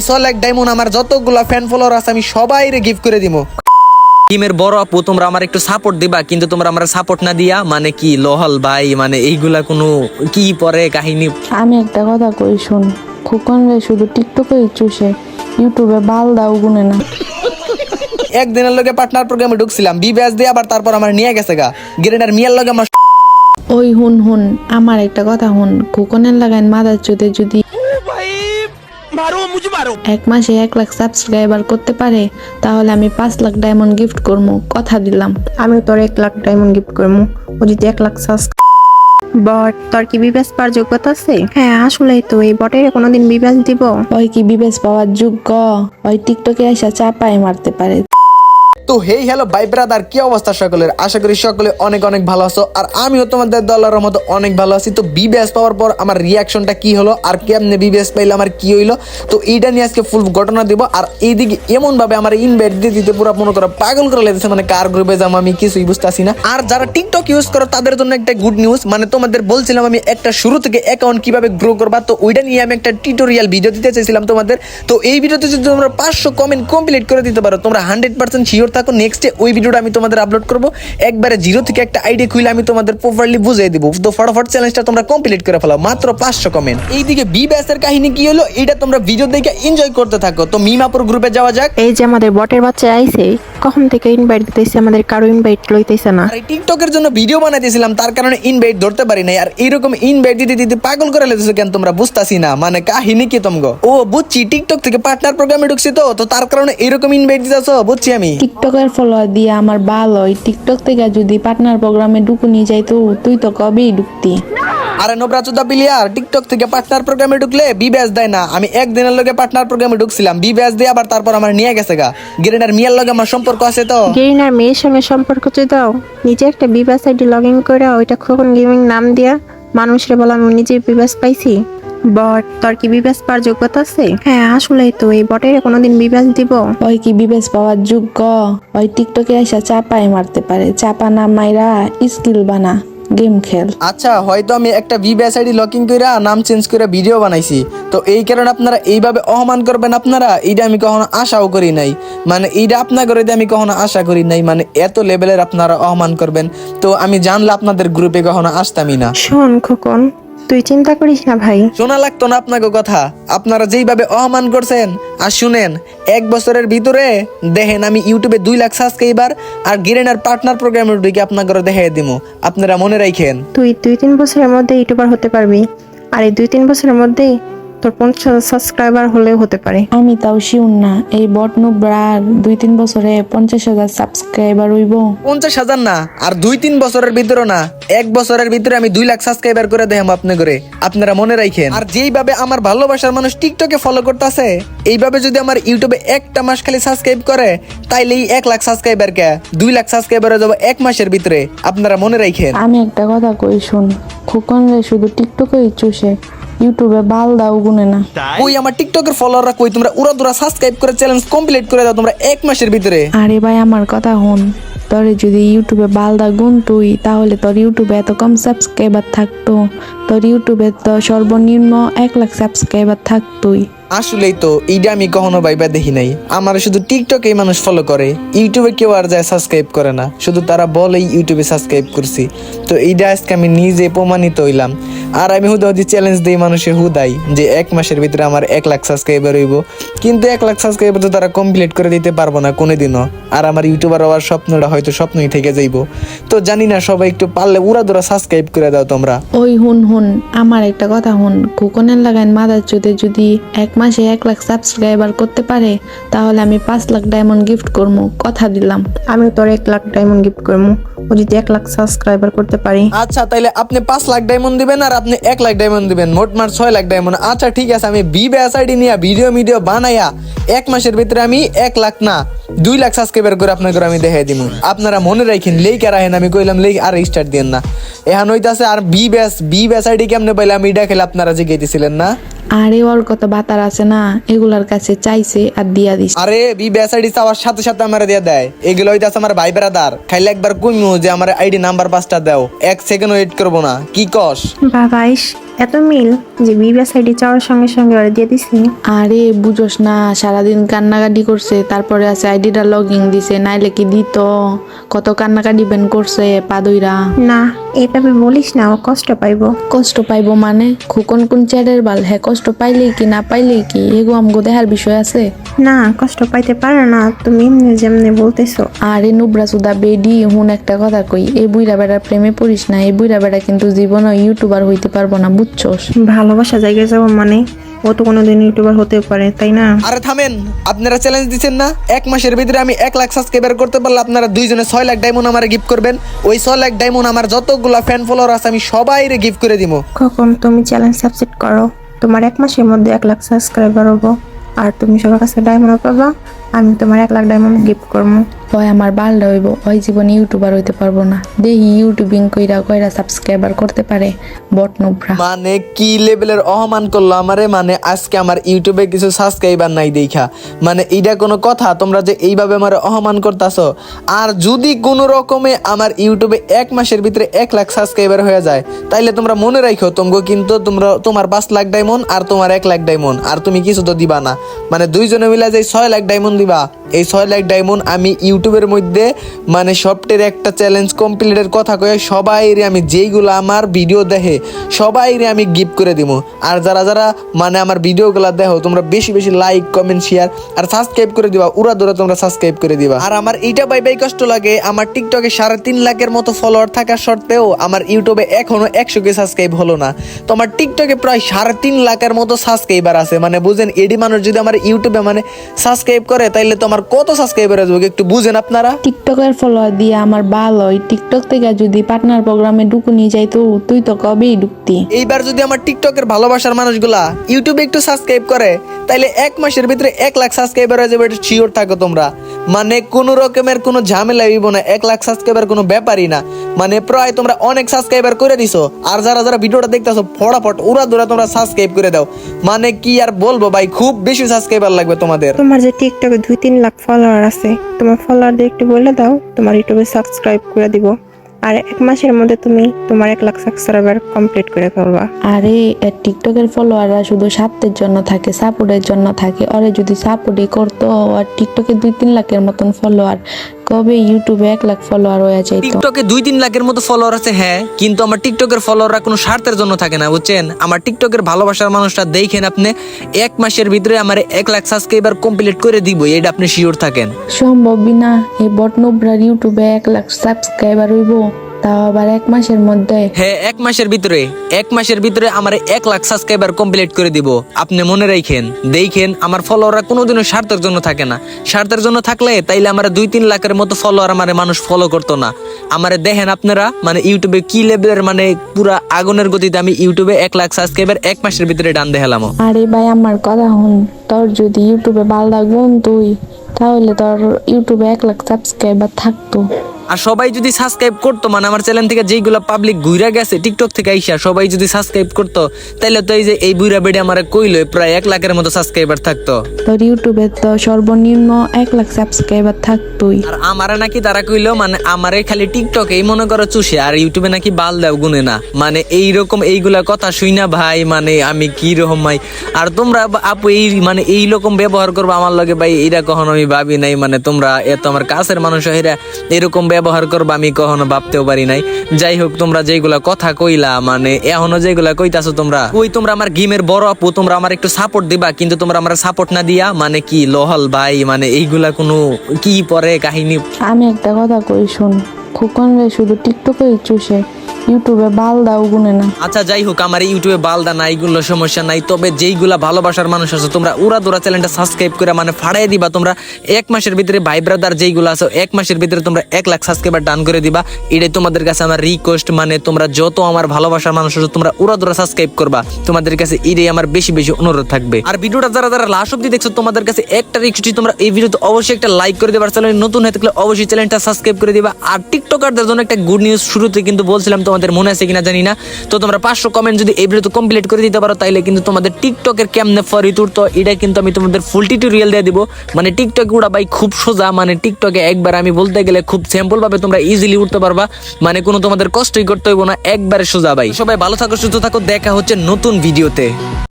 ছয় লাখ ডায়মন্ড আমার যতগুলা ফ্যান ফলোয়ার আছে আমি সবাই গিফট করে দিব টিমের বড় আপু তোমরা আমার একটু সাপোর্ট দিবা কিন্তু তোমরা আমার সাপোর্ট না দিয়া মানে কি লহল ভাই মানে এইগুলা কোনো কি পরে কাহিনী? আমি একটা কথা কই শুন খোকন রে শুধু টিকটকে চুষে ইউটিউবে বাল দাও গুনে না। একদিনের লগে পার্টনার প্রোগ্রামে ঢুকছিলাম বি ব্যাচ দিয়ে আবার তারপর আমার নিয়ে গেছে গা। গ্রেনার মিয়ার লগে আমার ওই হুন হুন আমার একটা কথা হুন খোকনের লাগাইন মাদার চোদে যদি এক মাসে এক লাখ সাবস্ক্রাইবার করতে পারে তাহলে আমি পাঁচ লাখ ডায়মন্ড গিফট করব কথা দিলাম। আমি তোর এক লাখ ডায়মন্ড গিফট করব ও যদি এক লাখ সাবস্ক্রাইব বট তোর কি বিবেচ পাওয়ার যোগ্যতা আছে? হ্যাঁ আসলেই তো এই বটের কোনোদিন বিবেচ দিব। ওই কি বিবেচ পাওয়ার যোগ্য? ওই টিকটকে এসে চাপাই মারতে পারে। তো হেই হ্যালো বাই ব্রাদার কি অবস্থা সকলের? আশা করি সকলে অনেক অনেক ভালো আছো, আর আমিও তোমাদের দলের মতো অনেক ভালো আছি। তো বিবিএস পাওয়ার পর আমার রিয়াকশনটা কি হলো, আর কেমনে বিবিএস পাইলে, আমার কি হইল? তো এইটা নিয়ে আজকে ফুল ঘটনা দিব, আর এইদিকে এমন ভাবে আমার ইনভাইট দিয়ে দিতে পুরো মনে করো পাগল করে লেগেছে মানে কার গ্রুপে যাব আমি কিছুই বুঝতেছি না। আর যারা টিকটক ইউজ করো, তাদের জন্য একটা গুড নিউজ মানে তোমাদের বলছিলাম আমি একটা শুরু থেকে অ্যাকাউন্ট কীভাবে গ্রো করবা, তো ওইটা নিয়ে আমি একটা টিউটোরিয়াল ভিডিও দিতে চাইছিলাম তোমাদের। তো এই ভিডিওতে যদি তোমরা পাঁচশো কমেন্ট কমপ্লিট করে দিতে পারো, তোমরা হান্ড্রেড পার্সেন্ট শিওর থাকো নেক্সটে ওই ভিডিওটা আমি তোমাদের আপলোড করব। একবারে জিরো থেকে একটা আইডিয়া খুলে আমি তোমাদের প্রপারলি বুঝিয়ে দিব। তো ফটাফট চ্যালেঞ্জটা তোমরা কমপ্লিট করে ফেলো মাত্র পাঁচশো কমেন্ট এইদিকে বি ব্যাসের কাহিনী কি হলো? এটা তোমরা ভিডিও দেখে এনজয় করতে থাকো। তো মিমাপুর গ্রুপে যাওয়া যাক। এই যে আমাদের বটের বাচ্চা আইছে কখন থেকে ইনভাইট দিতেছে আমাদের কারও ইনভাইট লইতেছে না। আর টিকটকের জন্য ভিডিও বানাইতেছিলাম তার কারণে ইনভাইট ধরতে পারি নাই। আর এইরকম ইনভাইট দিতে দিতে পাগল করে লেগেছে কেন তোমরা বুঝতাছি না? মানে কাহিনী কি তোমগো? ও বুঝছি টিকটক থেকে পার্টনার প্রোগ্রামে ঢুকছি তো তো তার কারণে এরকম ইনভাইট দিতেছো বুঝছি আমি। টিকটকের ফলোয়ার দিয়ে আমার ভালো ওই টিকটক থেকে যদি পার্টনার প্রোগ্রামে ঢুকুনি যাইতো তুই তো কবেই ঢুকতি। আরে নোবরা চোদা প্লেয়ার টিকটক থেকে পার্টনার প্রোগ্রামে ঢুকলে বি ব্যাচ দেয় না। আমি একদিনের লগে পার্টনার প্রোগ্রামে ঢুকছিলাম বি ব্যাচ দিয়ে আবার তারপর আমার নিয়ে গেছে গা। গ্রেনার মিয়ার লগে আমার সম্পর্ক আছে তো। গেরিনার মেয়ের সঙ্গে সম্পর্ক যদি দাও। নিজে একটা বিবাস আইডি লগ ইন করে ওইটা খোকন গেমিং নাম দিয়া মানুষরে বলা আমি নিজে বিবাস পাইছি। বট তোর কি বিবাস পাওয়ার যোগ্যতা আছে? হ্যাঁ আসলেই তো এই বটের কোনোদিন বিবাস দিব। ওই কি বিবেশ পাওয়ার যোগ্য? ওই টিকটকে এসে চাপাই মারতে পারে। চাপা না মাইরা স্কিল বানা গেম খেল। আচ্ছা হয়তো আমি একটা আইডি করে নাম চেঞ্জ করে ভিডিও বানাইছি। তো এই কারণে আপনারা এইভাবে অপমান করবেন আপনারা এইটা আমি কখনো আশাও করি নাই। মানে এইটা আপনার করে আমি কখনো আশা করি নাই। মানে এত লেভেলের আপনারা অপমান করবেন। তো আমি জানলে আপনাদের গ্রুপে কখনো আসতামই না। শোন খোকন তুই চিন্তা করিস না ভাই। শোনা লাগতো না আপনাকে কথা। আপনারা যেইভাবে অহমান করছেন আর শুনেন এক বছরের ভিতরে দেখেন আমি ইউটিউবে দুই লাখ সাবস্ক্রাইবার আর গিরেনার পার্টনার প্রোগ্রামের ঢুকে আপনাকে দেখাই দিব আপনারা মনে রাখেন। তুই দুই তিন বছরের মধ্যে ইউটিউবার হতে পারবি। আর এই দুই তিন বছরের মধ্যেই তোর পঞ্চাশ সাবস্ক্রাইবার হলেও হতে পারে। আমি তাও শিউন না এই বট নুব্রার দুই তিন বছরে পঞ্চাশ হাজার সাবস্ক্রাইবার হইব। পঞ্চাশ হাজার না আর দুই তিন বছরের ভিতরে না। এক বছরের ভিতরে আমি দুই লাখ সাবস্ক্রাইবার করে দেখাম আপনি করে আপনারা মনে রাখেন। আর যেইভাবে আমার ভালোবাসার মানুষ টিকটকে ফলো করতেছে এইভাবে যদি আমার ইউটিউবে একটা মাস খালি সাবস্ক্রাইব করে তাইলে এই এক লাখ সাবস্ক্রাইবার কে দুই লাখ সাবস্ক্রাইবার হয়ে যাব এক মাসের ভিতরে। আপনারা মনে রাখেন। আমি একটা কথা কই শুন। খোকন রে শুধু টিকটকেই চুষে ইউটিউবে বাল দাও গুনে না। ওই আমার টিকটকের ফলোয়াররা কই? তোমরা উড়া দুরা সাবস্ক্রাইব করে চ্যালেঞ্জ কমপ্লিট করে দাও তোমরা এক মাসের ভিতরে। আরে ভাই আমার কথা হন তোরে যদি ইউটিউবে বালদা গুন তুই তাহলে তোর ইউটিউবে এত কম সাবস্ক্রাইবার থাকতো। তোর ইউটিউবে তো সর্বনিম্ন এক লাখ সাবস্ক্রাইবার থাকতোই। আসলেই তো এইটা আমি কখনো ভাইবা দেখি নাই। আমার শুধু টিকটকে মানুষ ফলো করে। ইউটিউবে কেউ আর যায় সাবস্ক্রাইব করে না। শুধু তারা বলেই ইউটিউবে সাবস্ক্রাইব করছি। তো এইটা আজকে আমি নিজে প্রমাণিত হইলাম। আর আমি হুদা হুদি চ্যালেঞ্জ দিই মানুষে হুদাই যে এক মাসের ভিতরে আমার এক লাখ সাবস্ক্রাইবার হইব। কিন্তু এক লাখ সাবস্ক্রাইবার তো তারা কমপ্লিট করে দিতে পারব না কোনোদিনও। আর আমার ইউটিউবার হওয়ার স্বপ্নটা হয়তো স্বপ্নই থেকে যাইব। তো জানি না সবাই একটু পারলে উড়া দুরা সাবস্ক্রাইব করে দাও তোমরা। ওই হুন হুন আমার একটা কথা হুন খোকনের লাগাইন মাদার চোদে যদি এক মাসে এক লাখ সাবস্ক্রাইবার করতে পারে তাহলে আমি পাঁচ লাখ ডায়মন্ড গিফট করব কথা দিলাম। আমি তোর এক লাখ ডায়মন্ড গিফট করব ও যদি এক লাখ সাবস্ক্রাইবার করতে পারি। আচ্ছা তাইলে আপনি পাঁচ লাখ ডায়মন্ড দিবেন আর আপনি এক লাখ ডায়মন্ড দিবেন, মোট মার ছয় লাখ ডায়মন্ড আচ্ছা ঠিক আছে, আমি বি আইডি নিয়ে ভিডিও মিডিও বানাইয়া এক মাসের ভিতরে আমি এক লাখ না, দুই লাখ সাবস্ক্রাইবার করে আপনাদের আমি দেখাই দিব আপনারা মনে রাখেন আর রাখেন আমি কইলাম লেই আর স্টার্ট দিয়েন না। এখন হইতাছে আর বি বেস বি বে আইডি কেমনে পাইলে আমি এটা খেলে আপনারা জিগাইতেছিলেন না? আরে ওর কত বাতার আছে না এগুলার কাছে চাইছে আর দিয়া দিস আরে বি ব্যাস আইডি চাওয়ার সাথে সাথে আমার দিয়ে দেয়। এগুলো হইতাছে আমার ভাই ব্রাদার। খাইলে একবার কইমু যে আমার আইডি নাম্বার পাঁচটা দাও। এক সেকেন্ড ওয়েট করব না। কি কস? বাস সাবাইশ এত মিল যে বিবাস আইডি চাওয়ার সঙ্গে সঙ্গে ওরা দিয়ে দিছি। আরে বুঝোস না সারাদিন কান্নাকাটি করছে তারপরে আছে আইডিটা লগিং দিছে নাইলে কি দিত? কত কান্নাকাটি বেন করছে পাদইরা। না এভাবে বলিস না ও কষ্ট পাইবো। কষ্ট পাইবো মানে? খুকন কোন চ্যাটের বাল? হ্যাঁ কষ্ট পাইলেই কি না পাইলে কি? এগো আমগো দেহার বিষয় আছে। না কষ্ট পাইতে পারে না তুমি এমনি যেমনি বলতেছো। আরে নুবরা সুদা বেডি হুন একটা কথা কই এই বুইরা বেড়ার প্রেমে পড়িস না এই বুইরা বেড়া কিন্তু জীবনে ইউটিউবার হইতে পারব না বুঝছস? ভালোবাসা জায়গায় যাব মানে? ও তো কোনোদিন ইউটিউবার হতে পারে তাই না? আরে থামেন আপনারা চ্যালেঞ্জ দিচ্ছেন না? এক মাসের ভিতরে আমি এক লাখ সাবস্ক্রাইবার করতে পারলে আপনারা দুইজনে ছয় লাখ ডায়মন্ড আমার গিফট করবেন। ওই ছয় লাখ ডায়মন্ড আমার যতগুলা ফ্যান ফলোয়ার আছে আমি সবাই গিফট করে দিব। কখন তুমি চ্যালেঞ্জ সাবসেট করো? তোমার এক মাসের মধ্যে এক লাখ সাবস্ক্রাইবার হব। আর তুমি সবার কাছে ডায়মন্ড পাবা। আমি তোমার এক লাখ ডায়মন্ড গিফট করব ওই আমার বালটা হইব ওই জীবনে ইউটিউবার হইতে পারব না। দেখি ইউটিউবিং কইরা কইরা সাবস্ক্রাইবার করতে পারে বট নুবরা। মানে কি লেভেলের অহমান করল আমারে? মানে আজকে আমার ইউটিউবে কিছু সাবস্ক্রাইবার নাই দেখা। মানে এইটা কোনো কথা? তোমরা যে এইভাবে আমার অহমান করতাছো। আর যদি কোনো রকমে আমার ইউটিউবে এক মাসের ভিতরে এক লাখ সাবস্ক্রাইবার হয়ে যায় তাইলে তোমরা মনে রাখো তোমগো কিন্তু তোমরা তোমার পাঁচ লাখ ডায়মন্ড আর তোমার এক লাখ ডায়মন্ড আর তুমি কিছু তো দিবা না। মানে দুইজনে মিলে যে ছয় লাখ ডায়মন্ড দিবা। এই ছয় লাখ ডায়মন্ড আমি ইউটিউবের মধ্যে মানে সফটের একটা চ্যালেঞ্জ কমপ্লিটের কথা কয়ে সবাই আমি যেইগুলো আমার ভিডিও দেখে সবাই আমি গিফট করে দিব আর যারা যারা মানে আমার ভিডিওগুলো দেখো, তোমরা বেশি বেশি লাইক কমেন্ট শেয়ার আর সাবস্ক্রাইব করে দিবা। উড়া দূরা তোমরা সাবস্ক্রাইব করে দিবা। আর আমার এইটা বাই বাই কষ্ট লাগে, আমার টিকটকে সাড়ে তিন লাখের মতো ফলোয়ার থাকা সত্ত্বেও আমার ইউটিউবে এখনও একশো কে সাবস্ক্রাইব হলো না। তো আমার টিকটকে প্রায় সাড়ে তিন লাখের মতো সাবস্ক্রাইবার আছে। মানে বুঝেন, এডি মানুষ যদি আমার ইউটিউবে মানে সাবস্ক্রাইব করে তাইলে তো আমার কত সাবস্ক্রাইবার আসবে? একটু বুঝেন আপনারা। টিকটকের ফলোয়ার দিয়ে আমার ভালো ওই টিকটক থেকে যদি পার্টনার প্রোগ্রামে ঢুকু নিয়ে যাই তো তুই তো কবেই ঢুকতি। এইবার যদি আমার টিকটকের ভালোবাসার মানুষগুলা ইউটিউবে একটু সাবস্ক্রাইব করে তাইলে এক মাসের ভিতরে এক লাখ সাবস্ক্রাইবার হয়ে যাবে, এটা শিওর থাকো তোমরা। মানে কোনো রকমের কোনো ঝামেলা হইব না, এক লাখ সাবস্ক্রাইবার কোনো ব্যাপারই না। মানে প্রায় তোমরা অনেক সাবস্ক্রাইবার করে দিছো, আর যারা যারা ভিডিওটা দেখতেছো, ফটাফট উড়া দুরা তোমরা সাবস্ক্রাইব করে দাও। মানে কি আর বলব ভাই, খুব বেশি সাবস্ক্রাইবার লাগবে তোমাদের। তোমার যে টিকটকে দুই তিন লাখ ফলোয়ার আছে, তোমার ফলোয়ারদের একটু বলে দাও, তোমার ইউটিউবে সাবস্ক্রাইব করে দিব। আর এক মাসের মধ্যে তুমি তোমার এক লাখ সাবস্ক্রাইবার কমপ্লিট করে ফেলবা। আরে টিকটকের ফলোয়াররা শুধু স্বার্থের জন্য থাকে সাপোর্টের জন্য থাকে। আরে, যদি সাপোর্টই করতো, আর টিকটকে দুই তিন লাখের মতন ফলোয়ার কবে ইউটিউবে এক লাখ ফলোয়ার হয়ে যাইতো টিকটকে দুই তিন লাখের মতো ফলোয়ার আছে হ্যাঁ কিন্তু আমার টিকটকের ফলোয়াররা কোনো স্বার্থের জন্য থাকে না বুঝছেন? আমার টিকটকের ভালোবাসার মানুষটা দেখেন আপনি এক মাসের ভিতরে আমার এক লাখ সাবস্ক্রাইবার কমপ্লিট করে দিব এটা আপনি শিওর থাকেন। সম্ভব না এই বটনুবরার ইউটিউবে এক লাখ সাবস্ক্রাইবার হইব। তাও আবার এক মাসের মধ্যে। হ্যাঁ এক মাসের ভিতরে এক মাসের ভিতরে আমার এক লাখ সাবস্ক্রাইবার কমপ্লিট করে দিব। আপনি মনে রাখেন দেখেন আমার ফলোয়াররা কোনোদিনও স্বার্থের জন্য থাকে না। স্বার্থের জন্য থাকলে তাইলে আমার দুই তিন লাখের মতো ফলোয়ার আমার মানুষ ফলো করতো না। আমার দেখেন আপনারা মানে ইউটিউবে কি লেভেলের মানে পুরা আগুনের গতিতে আমি ইউটিউবে এক লাখ সাবস্ক্রাইবার এক মাসের ভিতরে ডান দেখালাম আরে ভাই আমার কথা শুন তোর যদি ইউটিউবে ভালো লাগবন তুই তাহলে তোর ইউটিউবে এক লাখ সাবস্ক্রাইবার থাকতো। আর সবাই যদি সাবস্ক্রাইব করতো মানে আমার চ্যানেল থেকে যেইগুলো পাবলিক ঘুরে গেছে টিকটক থেকে আইসা সবাই যদি সাবস্ক্রাইব করতো তাহলে তো এই যে এই বুইরা বেডে আমার কইলো প্রায় এক লাখের মতো সাবস্ক্রাইবার থাকতো। তোর ইউটিউবে তো সর্বনিম্ন এক লাখ সাবস্ক্রাইবার থাকতোই। আর আমারে নাকি তারা কইলো মানে আমারে খালি টিকটকে এই মনে করো চুষে আর ইউটিউবে নাকি বাল দাও গুনে না। মানে এইরকম এইগুলা কথা শুই না ভাই মানে আমি কি রকম ভাই। আর তোমরা আপু এই মানে এই রকম ব্যবহার করব আমার লগে ভাই এইটা কখনো আমি ভাবি নাই মানে তোমরা এত আমার কাছের মানুষ এরা এরকম ব্যবহার করব, আমি কখনো ভাবতেও পারি নাই। যাই হোক, তোমরা যেগুলা কথা কইলা মানে এখনও যেগুলা কইতাছো তোমরা, ওই তোমরা আমার গেমের বড় আপু, তোমরা আমার একটু সাপোর্ট দিবা, কিন্তু তোমরা আমার সাপোর্ট না দিয়া মানে কি, লহল ভাই মানে এইগুলা কোনো কি পরে কাহিনী? আমি একটা কথা কই, শুন, খোকন রে শুধু টিকটকেই চুষে ইউটিউবে বাল দাও গুনে না। আচ্ছা যাই হোক, আমার ইউটিউবে সমস্যা নাই। তবে যেইগুলা ভালোবাসার মানুষ আছে, তোমরা উড়া চ্যানেলটা সাবস্ক্রাইব করে মানে ফাড়াই দিবা। তোমরা এক মাসের ভিতরে যেইগুলো আছে, এক মাসের ভিতরে তোমরা এক লাখ সাবস্ক্রাইবার ডান করে দিবা। এটাই তোমাদের কাছে আমার রিকোয়েস্ট মানে তোমরা যত আমার ভালোবাসার মানুষ আছে, তোমরা উড়া সাবস্ক্রাইব করবা। তোমাদের কাছে এটাই আমার বেশি বেশি অনুরোধ থাকবে। আর ভিডিওটা যারা যারা লাস্ট অব্দি দেখছ, তোমাদের কাছে একটা রিকোয়েস্ট তোমরা এই ভিডিওতে অবশ্যই একটা লাইক করে দেবার চ্যানেল নতুন হয়ে থাকলে অবশ্যই চ্যানেলটা সাবস্ক্রাইব করে দিবা। আর টিকটকারদের জন্য একটা গুড নিউজ শুরুতে কিন্তু বলছিলাম তোমাদের তোমাদের মনে আছে কিনা জানি না। তো তোমরা পাঁচশো কমেন্ট যদি এই ভিডিও কমপ্লিট করে দিতে পারো, তাইলে কিন্তু তোমাদের টিকটকের কেমনে ফর ইতুর তো এটা কিন্তু আমি তোমাদের ফুল টিউটোরিয়াল দিয়ে দিব। মানে টিকটকে উড়া ভাই খুব সোজা মানে টিকটকে একবার আমি বলতে গেলে খুব সিম্পল ভাবে তোমরা ইজিলি উঠতে পারবা। মানে কোনো তোমাদের কষ্টই করতে হইব না, একবারে সোজা ভাই। সবাই ভালো থাকো, সুস্থ থাকো, দেখা হচ্ছে নতুন ভিডিওতে